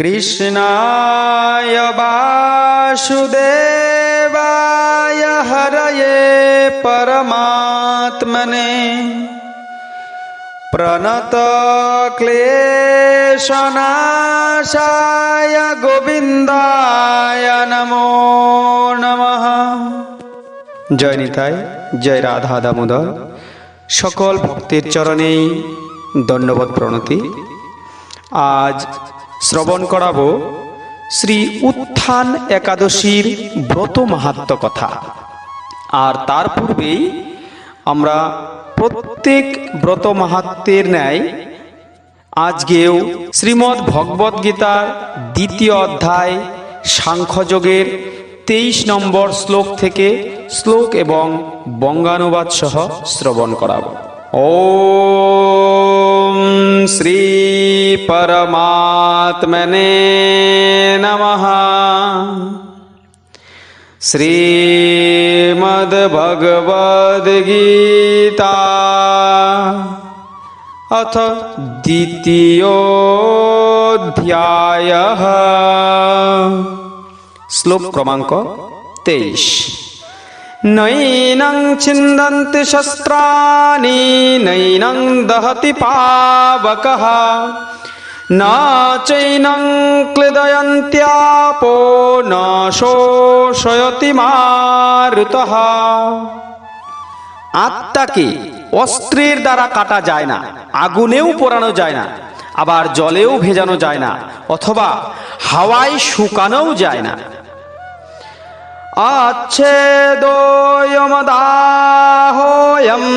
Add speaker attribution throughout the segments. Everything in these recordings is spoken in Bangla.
Speaker 1: কৃষ্ণায় বাসুদেবায় হরয়ে পরমাত্মনে প্রণত ক্লেশনাশায় গোবিন্দায় নমো নম
Speaker 2: জয় নিতায় জয় রাধা দামোদর সকল ভক্তির চরণেই দণ্ডবত প্রণতি আজ শ্রবণ করাব শ্রী উত্থান একাদশীর ব্রত মাহাত্ম কথা আর তার পূর্বেই আমরা প্রত্যেক ব্রত মাহাত্মের ন্যায় আজকেও শ্রীমদ্ ভগবদ গীতার দ্বিতীয় অধ্যায় সাংখ্যযোগের তেইশ নম্বর শ্লোক থেকে শ্লোক এবং বঙ্গানুবাদ সহ শ্রবণ করাব ও श्री परमात्मने नमः श्रीमद्भगवद्गीता अथ द्वितीयोऽध्यायः श्लोक क्रमांक तेईस নৈনং ছিন্দন্তি शस्त्राणि নৈনং দহতি पावकः न चैनं क्लिदयन्त्यापो न শোষয়তি মারুতः আত্মাকে অস্ত্রের দ্বারা কাটা যায় না আগুনেও পোড়ানো যায় না আবার জলেও ভেজানো যায় না অথবা হাওয়ায় শুকানোও যায় না अच्छेदोऽयमदाहोऽयम्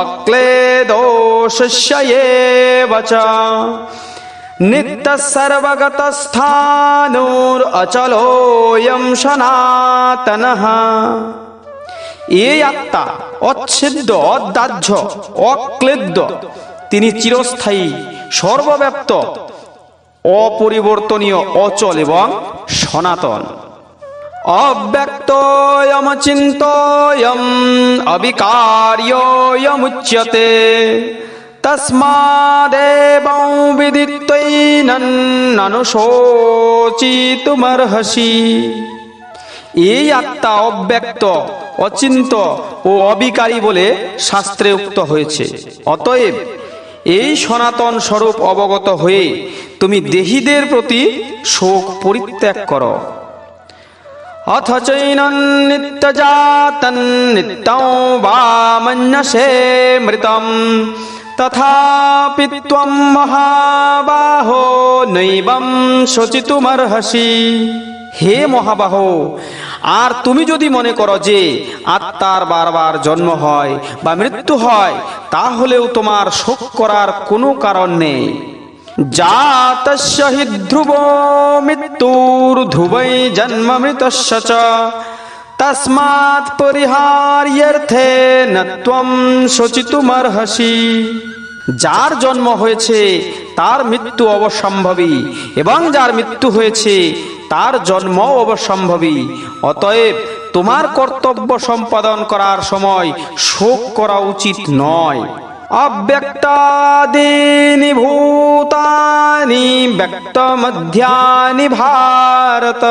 Speaker 2: अक्लेदो शिष्ययेव च नित्यः सर्वगतस्थानोरचलोऽयं सनातनः এই আত্মা অচ্ছেদ্য অদাহ্য অক্লেদ্য তিনি চিরস্থায়ী সর্বব্যাপ্ত অপরিবর্তনীয় অচল এবং সনাতন অব্যক্তয়মচিন্তয়ম অবিকার্যয়মুচ্যতে তস্মাদেবং বিদিত্বৈনন্ননুশোচিতুমর্হসি এই আত্মা অব্যক্ত অচিন্ত ও অবিকারী বলে শাস্ত্রে উক্ত হয়েছে অতএব এই সনাতন স্বরূপ অবগত হয়ে তুমি দেহিদের প্রতি শোক পরিত্যাগ করো অথ চৈনন্নিত্যজাতন্নিত্যং বামন্যসে মৃতম তথাপি ত্বম মহাবাহো নৈবম শোচিতুমর্হসি হে মহাবাহ আর তুমি যদি মনে করো যে আত্মার বারবার জন্ম হয় বা মৃত্যু হয় তাহলেও তোমার শোক করার কোনো কারণ নেই जातस्य हि ध्रुवो मृत्युर्ध्रुवै जन्ममृतस्य च तस्मात् পরিহার্যর্থে নত্বম শোচিতুমর্হসি যার জন্ম হয়েছে তার মৃত্যু অবসম্ভবী এবং যার মৃত্যু হয়েছে তার জন্ম অবসম্ভবী অতএব তোমার কর্তব্য সম্পাদন করার সময় শোক করা উচিত নয় ব্যক্ত भूतानि व्यक्तमध्यानि অব্যক্ত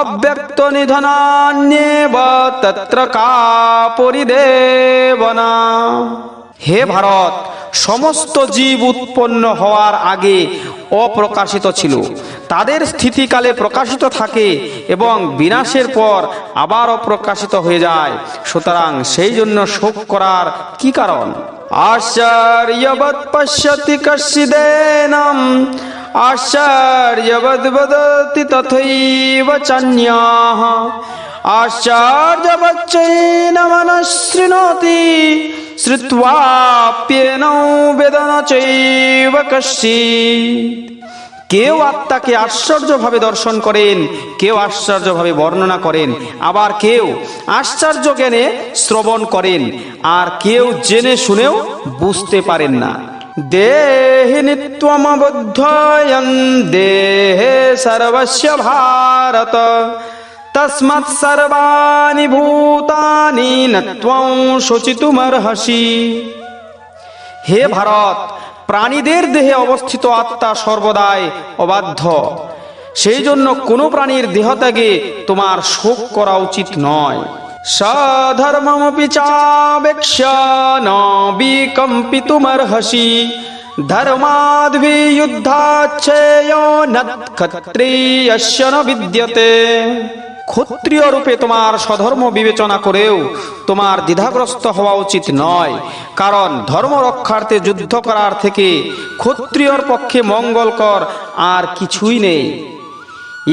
Speaker 2: অব্যক্তনিধনান্যেব তত্র কাপরিদেবনা হে ভারত সমস্ত জীব উৎপন্ন হওয়ার আগে অপ্রকাশিত ছিল তাদের স্থিতিকালে প্রকাশিত থাকে এবং বিনাশের পর আবারও প্রকাশিত হয়ে যায় সুতরাং সেই জন্য শোক করার কি কারণ আশ্চর্যবৎ পশ্যতি শ্রুত্বাপ্যেন বেদন চৈব কশি কেউ আত্মাকে আশ্চর্যভাবে দর্শন করেন কেউ আশ্চর্যভাবে বর্ণনা করেন আবার কেউ আশ্চর্য জ্ঞানে শ্রবণ করেন আর কেউ জেনে শুনেও বুঝতে পারেন না দেহিনিত্বমবদ্ধয়ন দেহে সর্বস্য ভারত তস্মাৎ সর্বাণি ভূতানি নত্বং শোচিতুমর্হসি হে ভারত প্রাণীদের দেহে অবস্থিত আত্মা সর্বদাই অবাধ্য সেই জন্য কোনো প্রাণীর দেহ ত্যাগে তোমার শোক করা উচিত নয় সধর্মমপি ন বিকম্পিতুমর্হসি বিদ্যতে ক্ষত্রিয় রূপে তোমার স্বধর্ম বিবেচনা করেও তোমার দ্বিধাগ্রস্ত হওয়া উচিত নয় কারণ ধর্ম রক্ষার্থে যুদ্ধ করার থেকে ক্ষত্রিয়র পক্ষে মঙ্গলকর আর কিছুই নেই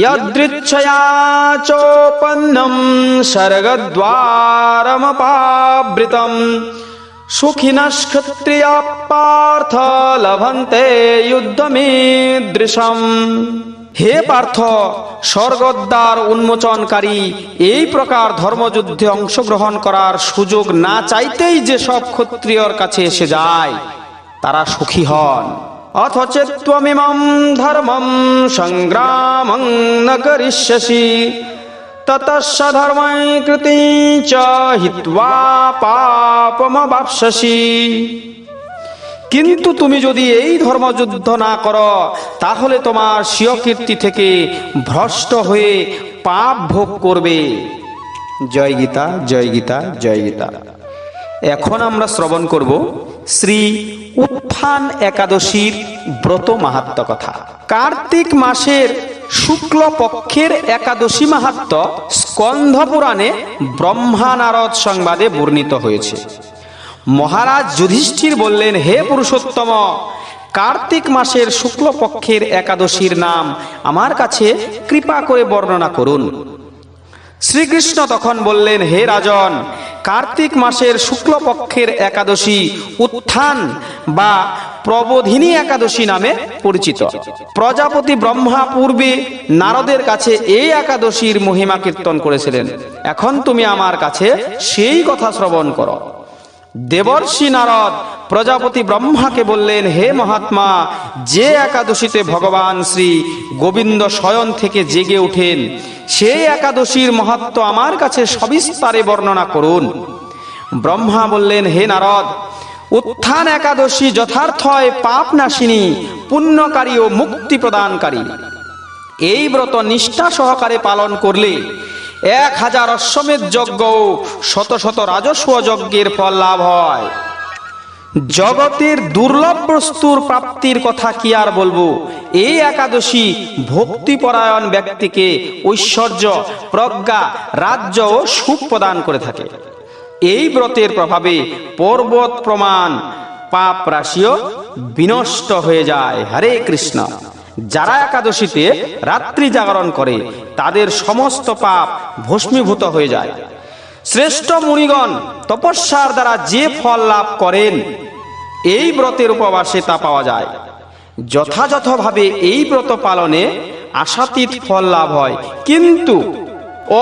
Speaker 2: यदृच्छया পার্থ লভন্তে सुखिनः पार्थ लभन्ते হে পার্থ স্বর্গদ্বার উন্মোচনকারী এই প্রকার ধর্মযুদ্ধে অংশগ্রহণ করার সুযোগ না চাইতেই যে সব ক্ষত্রিয়র কাছে এসে যায় তারা সুখী হন অথচ ন কৃতি চ কিন্তু তুমি যদি এই ধর্মযুদ্ধ না করো তাহলে তোমার শিয়কীর্তি থেকে ভ্রষ্ট হয়ে পাপ ভোগ করবে জয় গীতা জয় গীতা জয় গীতা এখন আমরা শ্রবণ করব শ্রী উত্থান একাদশীর ব্রত মাহাত্ম কথা কার্তিক মাসের শুক্ল পক্ষের একাদশী মাহাত্ম স্কন্ধ পুরাণে ব্রহ্মানারদ সংবাদে বর্ণিত হয়েছে মহারাজ যুধিষ্ঠির বললেন হে পুরুষোত্তম কার্তিক মাসের শুক্লপক্ষের একাদশীর নাম আমার কাছে কৃপা করে বর্ণনা করুন শ্রীকৃষ্ণ তখন বললেন হে রাজন কার্তিক মাসের শুক্লপক্ষের একাদশী উত্থান বা প্রবোধিনী একাদশী নামে পরিচিত প্রজাপতি ব্রহ্মা পূর্বে নারদের কাছে এই একাদশীর মহিমা কীর্তন করেছিলেন এখন তুমি আমার কাছে সেই কথা শ্রবণ করো দেবর্ষি নারদ প্রজাপতি ব্রহ্মাকে বললেন হে মহাত্মা যে একাদশীতে ভগবান শ্রী গোবিন্দ শয়ন থেকে জেগে ওঠেন সেই একাদশীর মহাত্ম আমার কাছে সবিস্তারে বর্ণনা করুন ব্রহ্মা বললেন হে নারদ উত্থান একাদশী যথার্থয় পাপ নাশিনী পুণ্যকারী ও মুক্তি প্রদানকারী এই ব্রত নিষ্ঠা সহকারে পালন করলে এক হাজার অশ্বমেধ যজ্ঞ শত শত রাজস্ব যজ্ঞের ফল লাভ হয় জগতের দুর্লভ বস্তুর প্রাপ্তির কথা কি আর বলবো এই একাদশী ভক্তিপরায়ণ ব্যক্তিকে ঐশ্বর্য প্রজ্ঞা রাজ্য ও সুখ প্রদান করে থাকে এই ব্রতের প্রভাবে পর্বত প্রমাণ পাপ রাশিও বিনষ্ট হয়ে যায় হরে কৃষ্ণ যারা একাদশীতে রাত্রি জাগরণ করে তাদের সমস্ত পাপ ভস্মীভূত হয়ে যায় শ্রেষ্ঠ মুনিগণ তপস্যার দ্বারা যে ফল লাভ করেন এই ব্রতের উপবাসে তা পাওয়া যায় যথাযথভাবে এই ব্রত পালনে আশাতীত ফল লাভ হয় কিন্তু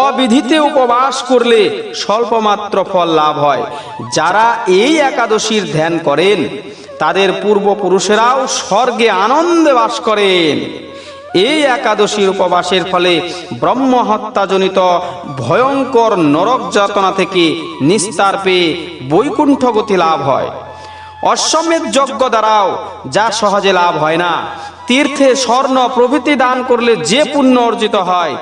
Speaker 2: অবিধিতে উপবাস করলে স্বল্পমাত্র ফল লাভ হয় যারা এই একাদশীর ধ্যান করেন তাদের পূর্বপুরুষেরাও স্বর্গে আনন্দে বাস করেন এই একাদশীর উপবাসের ফলে ব্রহ্মহত্যাজনিত ভয়ঙ্কর নরক যাতনা থেকে নিস্তার পেয়ে বৈকুণ্ঠ গতি লাভ হয় অশ্বমেধ যজ্ঞ দ্বারাও যা সহজে লাভ হয় না তীর্থে স্বর্ণ প্রভৃতি দান করলে যে পুণ্য অর্জিত হয়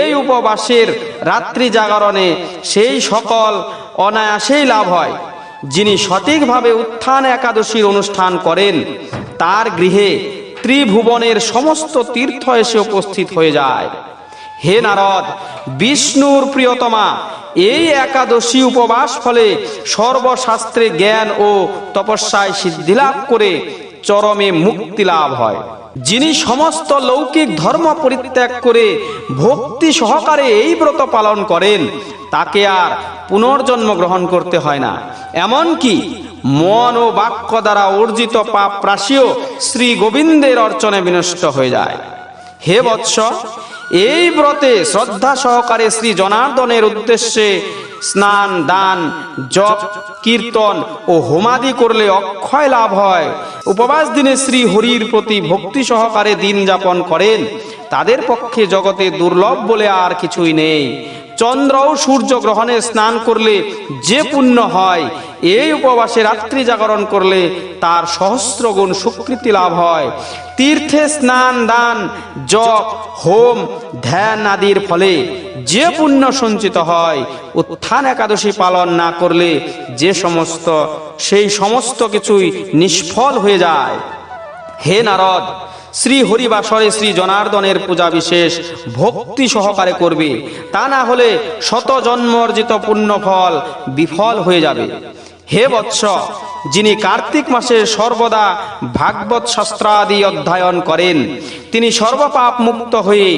Speaker 2: এই উপবাসের রাত্রি জাগরণে সেই সকল অনায়াসেই লাভ হয় যিনি সঠিকভাবে উত্থান একাদশীর অনুষ্ঠান করেন তার গৃহে ত্রিভুবনের সমস্ত তীর্থ এসে উপস্থিত হয়ে যায় হে নারদ বিষ্ণুর প্রিয়তমা এই একাদশী উপবাস ফলে সর্বশাস্ত্রে জ্ঞান ও তপস্যায় সিদ্ধিলাভ করে চরমে মুক্তি লাভ হয় যিনি সমস্ত লৌকিক ধর্ম পরিত্যাগ করে ভক্তি সহকারে এই ব্রত পালন করেন তাকে আর পুনর্জন্ম গ্রহণ করতে হয় না এমনকি মন ও বাক্য দ্বারা অর্জিত পাপ রাশিও শ্রী গোবিন্দের অর্চনে বিনষ্ট হয়ে যায় হে বৎস এই ব্রতে শ্রদ্ধা সহকারে শ্রী জনার্দনের উদ্দেশ্যে স্নান দান জপ কীর্তন ও হোমাদি করলে অক্ষয় লাভ হয় উপবাস দিনে শ্রী হরির প্রতি ভক্তি সহকারে দিন যাপন করেন তাদের পক্ষে জগতে দুর্লভ বলে আর কিছুই নেই চন্দ্র ও সূর্য গ্রহণে স্নান করলে যে পুণ্য হয় এই উপবাসে রাত্রি জাগরণ করলে তার সহস্র গুণ স্বীকৃতি লাভ হয় তীর্থে স্নান দান জপ হোম ধ্যান আদির ফলে যে পুণ্য সঞ্চিত হয় উত্থান একাদশী পালন না করলে যে সমস্ত সেই সমস্ত কিছুই নিষ্ফল হয়ে যায় হে নারদ শ্রী হরিবাসরে শ্রী জনার্দনের পূজা বিশেষ ভক্তি সহকারে করবে তা না হলে শত জন্মর্জিত পুণ্য ফল বিফল হয়ে যাবে হে বৎস যিনি কার্তিক মাসে সর্বদা ভাগবত শাস্ত্রাদি অধ্যয়ন করেন তিনি সর্বপাপ মুক্ত হয়ে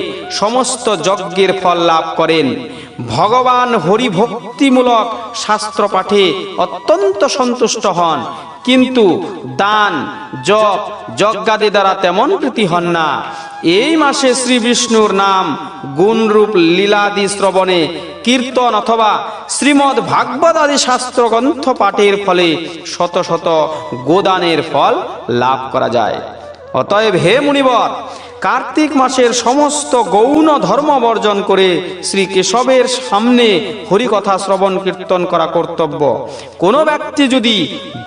Speaker 2: সমস্ত যজ্ঞের ফল লাভ করেন ভগবান হরিভক্তিমূলক শাস্ত্র পাঠে অত্যন্ত সন্তুষ্ট হন কিন্তু দান জপ যজ্ঞাদি দ্বারা তেমন প্রীতি হন না এই মাসে শ্রী বিষ্ণুর নাম গুণরূপ লীলাদি শ্রবণে কীর্তন অথবা শ্রীমদ ভাগবত আদি শাস্ত্র গ্রন্থ পাঠের ফলে শত শত গোদানের ফল লাভ করা যায় অতএব হে মুনিবর কার্তিক মাসের সমস্ত গৌণ ধর্ম বর্জন করে শ্রী কেশবের সামনে হরিকথা শ্রবণ কীর্তন করা কর্তব্য কোনো ব্যক্তি যদি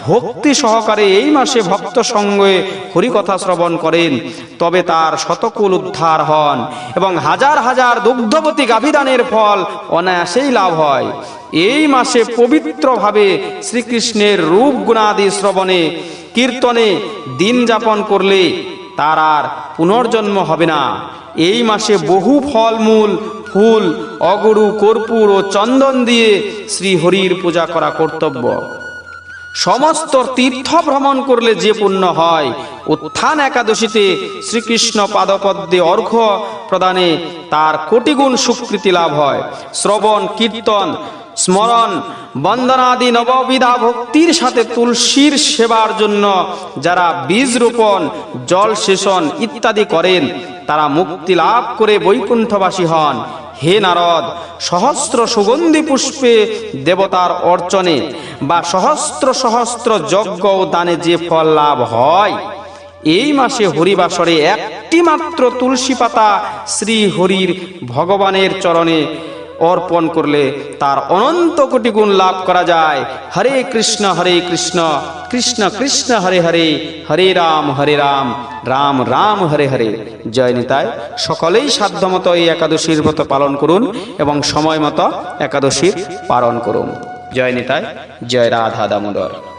Speaker 2: ভক্তি সহকারে এই মাসে ভক্ত সঙ্গে হরিকথা শ্রবণ করেন তবে তার শতকুল উদ্ধার হন এবং হাজার হাজার দুগ্ধবতী গাভিদানের ফল অনায়াসেই লাভ হয় এই মাসে পবিত্রভাবে শ্রীকৃষ্ণের রূপ গুণাদি শ্রবণে কীর্তনে দিন যাপন করলে তার আর পুনর্জন্ম হবে না এই মাসে বহু ফলমূল ফুল অগরু কর্পূর ও চন্দন দিয়ে শ্রীহরির পূজা করা কর্তব্য সমস্ত তীর্থ ভ্রমণ করলে যে পুণ্য হয় উত্থান একাদশীতে শ্রীকৃষ্ণ পাদপদ্মে অর্ঘ্য প্রদানে তার কোটিগুণ সুকৃতি লাভ হয় শ্রবণ কীর্তন স্মরণ বন্দনাদি নববিধা ভক্তির সাথে তুলসীর সেবার জন্য যারা বীজ রোপণ জল সেচন ইত্যাদি করেন তারা মুক্তি লাভ করে বৈকুণ্ঠবাসী হন হে নারদ সহস্র সুগন্ধি পুষ্পে দেবতার অর্চনে বা সহস্র সহস্র যজ্ঞ ও দানে যে ফল লাভ হয় এই মাসে হরিবাসরে একটি মাত্র তুলসী পাতা শ্রী হরির ভগবানের চরণে অর্পণ করলে তার অনন্ত কোটি গুণ লাভ করা যায় হরে কৃষ্ণ হরে কৃষ্ণ কৃষ্ণ কৃষ্ণ হরে হরে হরে রাম হরে রাম রাম রাম হরে হরে জয় নিতায় সকলেই মতো এই একাদশীর ব্রত পালন করুন এবং সময় মতো একাদশীর পালন করুন জয় নিতায় জয় রাধা দামোদর